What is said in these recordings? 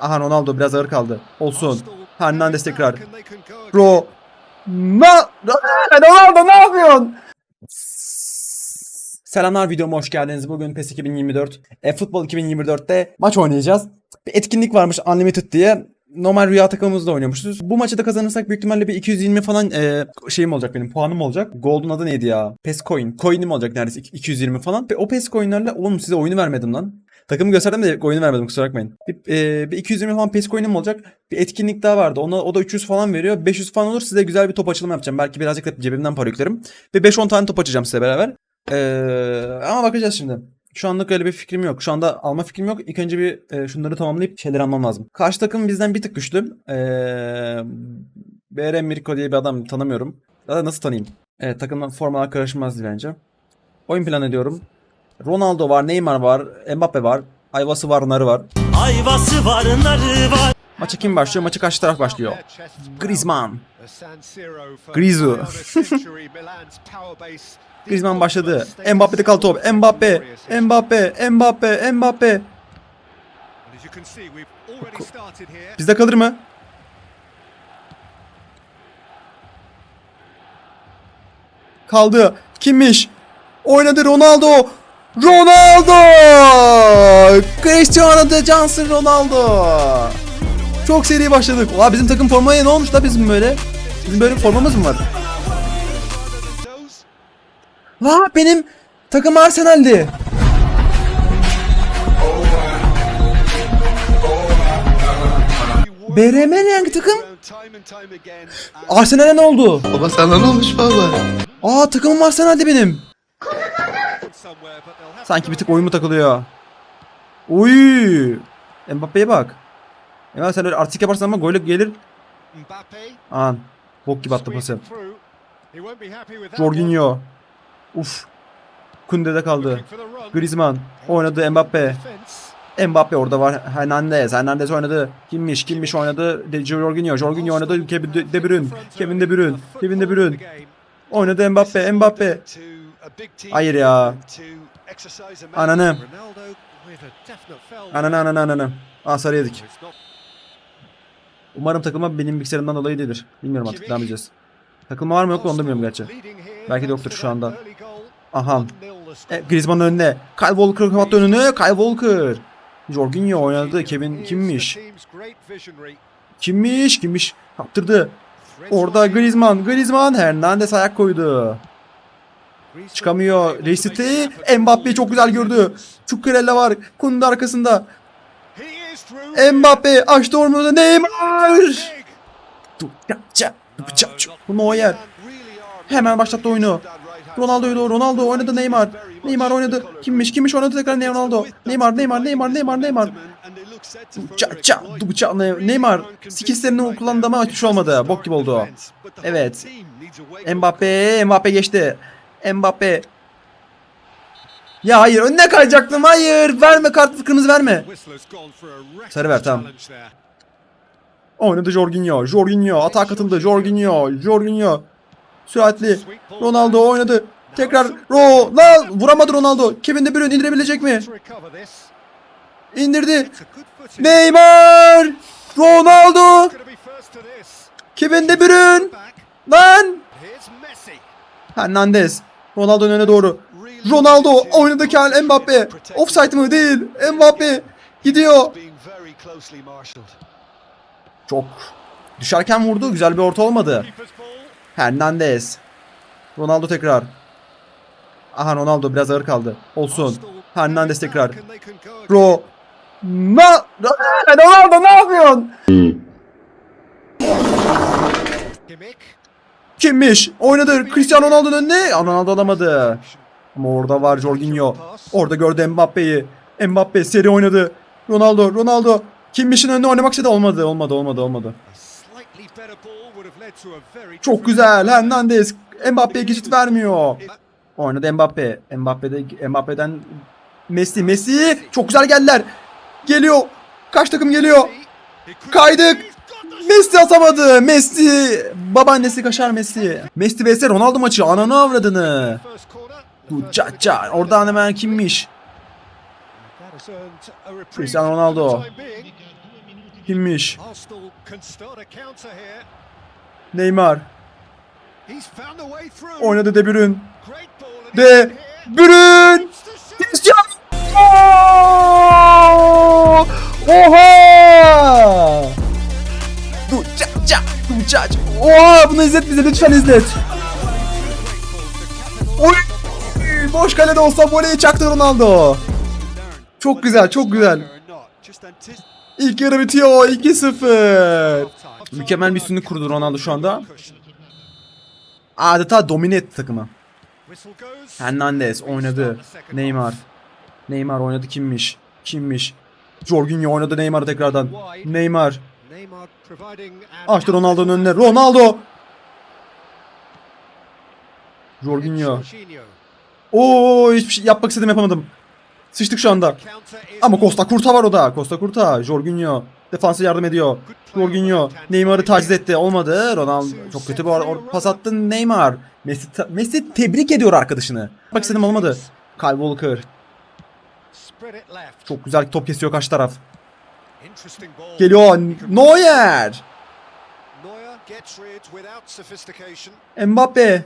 Aha Ronaldo biraz ağır kaldı. Olsun. Hernandez tekrar. Ro. Na. Ronaldo ne yapıyorsun? Selamlar videoma hoş geldiniz. Bugün PES 2024, e, Futbol 2024'te maç oynayacağız. Bir etkinlik varmış Unlimited diye. Normal rüya takımımızda oynuyormuşuz. Bu maçı da kazanırsak büyük ihtimalle bir 220 falan e, şeyim olacak benim puanım olacak. Gold'un adı neydi ya? PES Coin. Coin'im olacak neredeyse 220 falan. Ve o PES Coin'lerle oğlum size oyunu vermedim lan. Takımı gösterdim de oyunu vermedim kusura bakmayın. Bir, e, bir 220 falan PES coin'im olacak. Bir etkinlik daha vardı. Ona, o da 300 falan veriyor. 500 falan olur size güzel bir top açılımı yapacağım. Belki birazcık da cebimden para yüklerim. Ve 5-10 tane top açacağım size beraber. Ee, ama bakacağız şimdi. Şu anlık öyle bir fikrim yok. Şu anda alma fikrim yok. İlk önce bir e, şunları tamamlayıp şeyleri almam lazım. Karşı takım bizden bir tık güçlü. Ee, BR Mirko diye bir adam tanımıyorum. Ya da nasıl tanıyayım? Evet takımdan formalar karışmaz bence. Oyun planı ediyorum. Ronaldo var, Neymar var, Mbappe var, Ayvası var, Narı var. Ayvası var, narı var. Maça kim başlıyor? Maçı karşı taraf başlıyor. Griezmann. Grizu. Griezmann başladı. Mbappe'de kaldı top. Mbappe, Mbappe, Mbappe, Mbappe. Bizde kalır mı? Kaldı. Kimmiş? Oynadı Ronaldo. Ronaldo! Cristiano de Johnson Ronaldo. Çok seri başladık. Oha bizim takım formaya ne olmuş da bizim böyle? Bizim böyle formamız mı var? La benim takım Arsenal'di. BRM ne hangi takım? Arsenal'e ne oldu? Baba sana ne olmuş baba? Aa takımım Arsenal'de benim. Sanki bir tık oyun mu takılıyor? Uy! Mbappe'ye bak. Ya sen öyle artistik yaparsan ama gol gelir. An. Bok gibi attı pası. Jorginho. Uf. Kunde'de kaldı. Griezmann. Oynadı Mbappe. Mbappe orada var. Hernandez. Hernandez oynadı. Kimmiş? Kimmiş oynadı? De Jorginho. Jorginho oynadı. Kevin De, De Bruyne. Kevin De Bruyne. Kevin De Bruyne. Oynadı Mbappe. Mbappe. Hayır ya. Ananı. Ananı ananı ananı. Aa sarı yedik. Umarım takılma benim bilgisayarımdan dolayı değildir. Bilmiyorum artık devam edeceğiz. Takılma var mı yok mu onu da bilmiyorum gerçi. Belki de yoktur şu anda. Aha. E, Griezmann'ın önüne. Kyle Walker kapattı önüne. Kyle Walker. Jorginho oynadı. Kevin kimmiş? Kimmiş? Kimmiş? Kaptırdı. Orada Griezmann. Griezmann. Hernandez ayak koydu. Çıkamıyor. Reisiti. Mbappe'yi çok güzel gördü. Cucurella var. Kunde arkasında. Mbappe açtı ormanı. Neymar. Neuer. Hemen başlattı oyunu. Ronaldo'ydu. Ronaldo oynadı Neymar. Neymar oynadı. Kimmiş? Kimmiş oynadı tekrar Ronaldo. Neymar, Neymar, Neymar, Neymar, Neymar. Ça ça duça Neymar skillslerini kullandı ama hiçbir şey olmadı. Bok gibi oldu. Evet. Mbappe, Mbappe geçti. Mbappe. Ya hayır önüne kayacaktım. Hayır. Verme kart kırmızı verme. Sarı ver, tamam. Oynadı Jorginho. Jorginho atağa katıldı. Jorginho. Jorginho. Süratli. Ronaldo oynadı. Tekrar Ronaldo vuramadı Ronaldo. Kevin De Bruyne indirebilecek mi? İndirdi. Neymar! Ronaldo! Kevin De Bruyne! Lan! Hernandez. Ronaldo'nun önüne doğru. Ronaldo oynadı Kel Mbappe. Offside mı? Değil. Mbappe gidiyor. Çok düşerken vurdu. Güzel bir orta olmadı. Hernandez. Ronaldo tekrar. Aha Ronaldo biraz ağır kaldı. Olsun. Hernandez tekrar. Ro. Na. Ronaldo ne yapıyorsun? Kimmiş? Oynadı. Cristiano Ronaldo'nun önüne. Ronaldo alamadı. Ama orada var Jorginho. Orada gördü Mbappe'yi. Mbappe seri oynadı. Ronaldo, Ronaldo. Kimmiş'in önüne oynamak istedi. Olmadı, olmadı, olmadı, olmadı. Çok güzel. Hernandez. Mbappe'ye geçit vermiyor. Oynadı Mbappe. Mbappe'de Mbappe'den Messi. Messi. Çok güzel geldiler. Geliyor. Kaç takım geliyor? Kaydık. Messi atamadı. Messi. Babaannesi kaşar Messi. Messi vs Ronaldo maçı. Ananı avradını. Ducaca. Oradan hemen kimmiş? Cristiano Ronaldo. Kimmiş? Neymar. Oynadı De Bruyne. De. Bruyne. Cristiano. Oha! Ça. Oha bunu izlet bize lütfen izlet. Oy! Boş kalede olsa voleyi çaktı Ronaldo. Çok güzel, çok güzel. İlk yarı bitiyor 2-0. Mükemmel bir üstünlük kurdu Ronaldo şu anda. Adeta domine etti takımı. Hernandez oynadı. Neymar. Neymar oynadı kimmiş? Kimmiş? Jorginho oynadı Neymar'ı tekrardan. Neymar. Neymar providing an Açtı Ronaldo'nun önüne. Ronaldo. Jorginho. Oo hiçbir şey yapmak istedim yapamadım. Sıçtık şu anda. Ama Costa Curta var o da. Costa Curta. Jorginho. Defansa yardım ediyor. Jorginho. Neymar'ı taciz etti. Olmadı. Ronaldo çok kötü bir pas attı Neymar. Messi, Messi tebrik ediyor arkadaşını. Bak istedim olmadı. Kyle Walker. Çok güzel top kesiyor karşı taraf. Geliyor Neuer. Mbappe.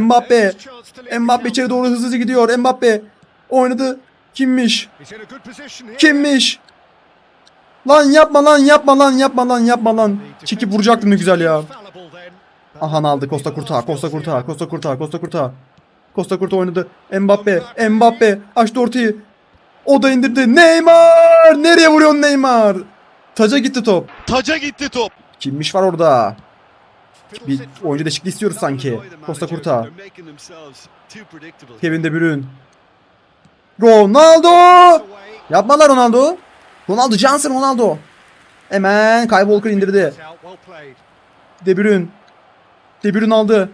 Mbappe. Mbappe. İçeri doğru hızlıca gidiyor. Mbappe. Oynadı. Kimmiş? Kimmiş? Lan yapma lan yapma lan yapma lan yapma lan. Çekip vuracaktım ne güzel ya. Ahan aldı Costa Curta. Costa Curta. Costa Curta. Costa Curta. Costa Curta oynadı. Mbappe. Mbappe. Açtı ortayı. O da indirdi. Neymar. Nereye vuruyorsun Neymar? Taca gitti top. Taca gitti top. Kimmiş var orada? Bir oyuncu değişikliği istiyoruz sanki. Costa Curta. Kevin De Bruyne. Ronaldo. Away. Yapma lan Ronaldo. Ronaldo Johnson Ronaldo. Hemen Kyle Walker indirdi. De Bruyne. De Bruyne aldı.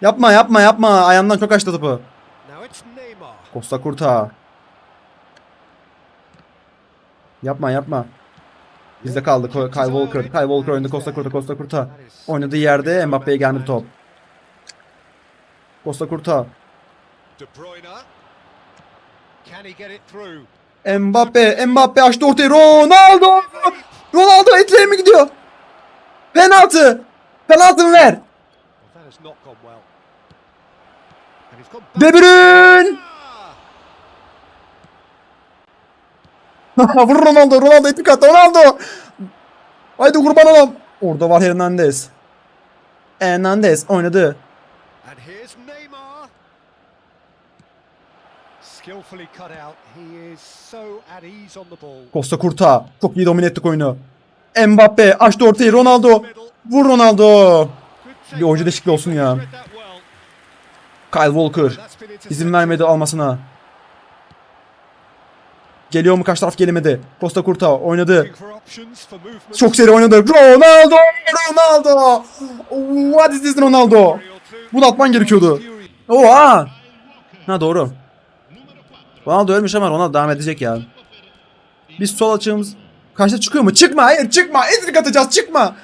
Yapma yapma yapma. Ayağından çok açtı topu. Costa Curta. Yapma yapma. Bizde kaldı Kyle Walker. Kyle Walker oynadı Costa Curta Costa Curta. Oynadığı yerde Mbappe'ye geldi top. Costa Curta. De Bruyne. Mbappe, Mbappe açtı ortayı. Ronaldo! Ronaldo etreye mi gidiyor? Penaltı! Penaltı ver? Well, that Vur Ronaldo, Ronaldo etnik attı, Ronaldo! Haydi kurban olalım. Orada var Hernandez. Hernandez oynadı. Costa Curta. Çok iyi domine ettik oyunu. Mbappe açtı ortayı, Ronaldo. Vur Ronaldo. Bir oyuncu değişikliği olsun ya. Kyle Walker. İzin vermedi almasına. Geliyor mu karşı taraf gelemedi. Costa Curta oynadı. Çok seri oynadı. Ronaldo! Ronaldo! What is this Ronaldo? Bunu atman gerekiyordu. Oha! Ha doğru. Ronaldo ölmüş ama Ronaldo devam edecek ya. Biz sol açığımız... Karşıda çıkıyor mu? Çıkma! Hayır çıkma! Ezrik atacağız çıkma!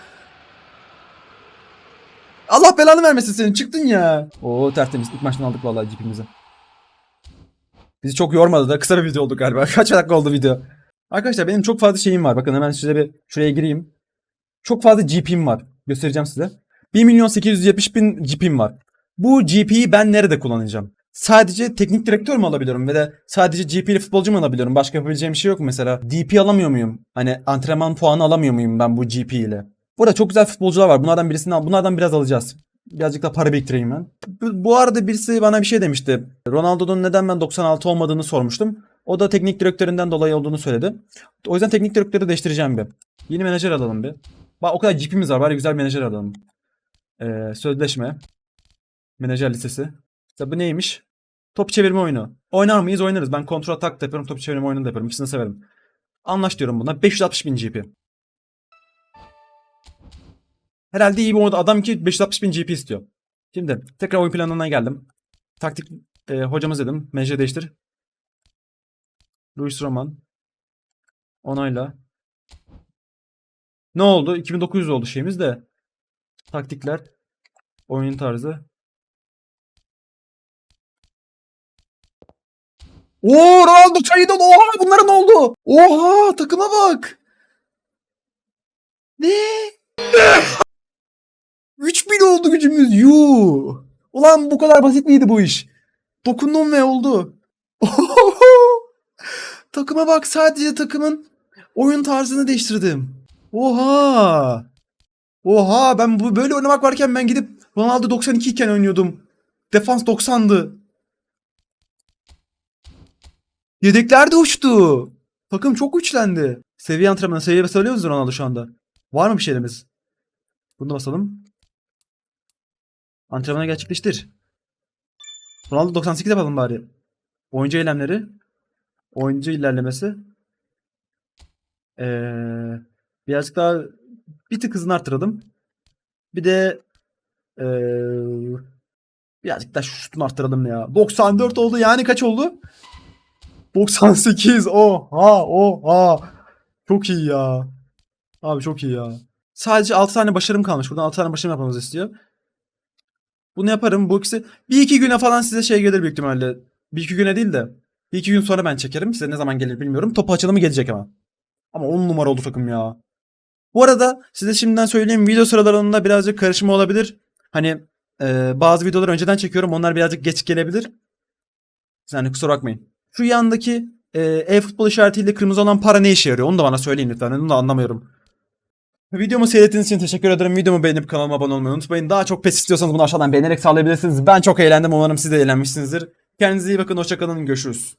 Allah belanı vermesin senin. Çıktın ya. Oo tertemiz. İlk maçtan aldık vallahi cipimizi. Bizi çok yormadı da kısa bir video oldu galiba. Kaç dakika oldu video? Arkadaşlar benim çok fazla şeyim var. Bakın hemen size bir şuraya gireyim. Çok fazla GP'm var. Göstereceğim size. 1 milyon 870 bin GP'm var. Bu GP'yi ben nerede kullanacağım? Sadece teknik direktör mü alabiliyorum ve de sadece GP'li futbolcu mu alabiliyorum? Başka yapabileceğim bir şey yok mu mesela? DP alamıyor muyum? Hani antrenman puanı alamıyor muyum ben bu GP ile? Burada çok güzel futbolcular var. Bunlardan birisini. Bunlardan biraz alacağız. Birazcık da para biriktireyim ben. Bu, arada birisi bana bir şey demişti. Ronaldo'nun neden ben 96 olmadığını sormuştum. O da teknik direktöründen dolayı olduğunu söyledi. O yüzden teknik direktörü değiştireceğim bir. Yeni menajer alalım bir. Bak o kadar GP'miz var. Bari güzel menajer alalım. Ee, sözleşme. Menajer listesi. Ya bu neymiş? Top çevirme oyunu. Oynar mıyız? Oynarız. Ben kontrol atak da yaparım. Top çevirme oyunu da yaparım. İkisini severim. Anlaş diyorum buna. 560 bin GP. Herhalde iyi bir oynadı. Adam ki 560 bin GP istiyor. Şimdi tekrar oyun planına geldim. Taktik e, hocamız dedim. Menajer değiştir. Luis Roman. Onayla. Ne oldu? 2900 oldu şeyimiz de. Taktikler. Oyun tarzı. Oo Ronaldo sayıda oha bunlara ne oldu? Oha takıma bak. Ne? 3000 oldu gücümüz. Yuu. Ulan bu kadar basit miydi bu iş? Dokundum ve oldu. Takıma bak sadece takımın oyun tarzını değiştirdim. Oha. Oha ben bu böyle oynamak varken ben gidip Ronaldo 92 iken oynuyordum. Defans 90'dı. Yedekler de uçtu. Takım çok güçlendi. Seviye antrenmanı seviye söylüyoruz Ronaldo şu anda. Var mı bir şeylerimiz? Bunu da basalım. Antrenmanı gerçekleştir. Ronaldo 98 yapalım bari. Oyuncu eylemleri. Oyuncu ilerlemesi. Ee, birazcık daha bir tık hızını arttıralım. Bir de ee, birazcık daha şutunu arttıralım ya. 94 oldu yani kaç oldu? 98 oha oha. Çok iyi ya. Abi çok iyi ya. Sadece 6 tane başarım kalmış. Buradan 6 tane başarım yapmamızı istiyor. Bunu yaparım. Bu ikisi bir iki güne falan size şey gelir büyük ihtimalle. Bir iki güne değil de bir iki gün sonra ben çekerim. Size ne zaman gelir bilmiyorum. Topu açılımı gelecek ama. Ama 10 numara oldu takım ya. Bu arada size şimdiden söyleyeyim video sıralarında birazcık karışma olabilir. Hani e, bazı videoları önceden çekiyorum. Onlar birazcık geç gelebilir. Yani kusura bakmayın. Şu yandaki e, e-futbol işaretiyle kırmızı olan para ne işe yarıyor? Onu da bana söyleyin lütfen. Onu da anlamıyorum. Videomu seyrettiğiniz için teşekkür ederim. Videomu beğenip kanalıma abone olmayı unutmayın. Daha çok pes istiyorsanız bunu aşağıdan beğenerek sağlayabilirsiniz. Ben çok eğlendim. Umarım siz de eğlenmişsinizdir. Kendinize iyi bakın. Hoşçakalın. Görüşürüz.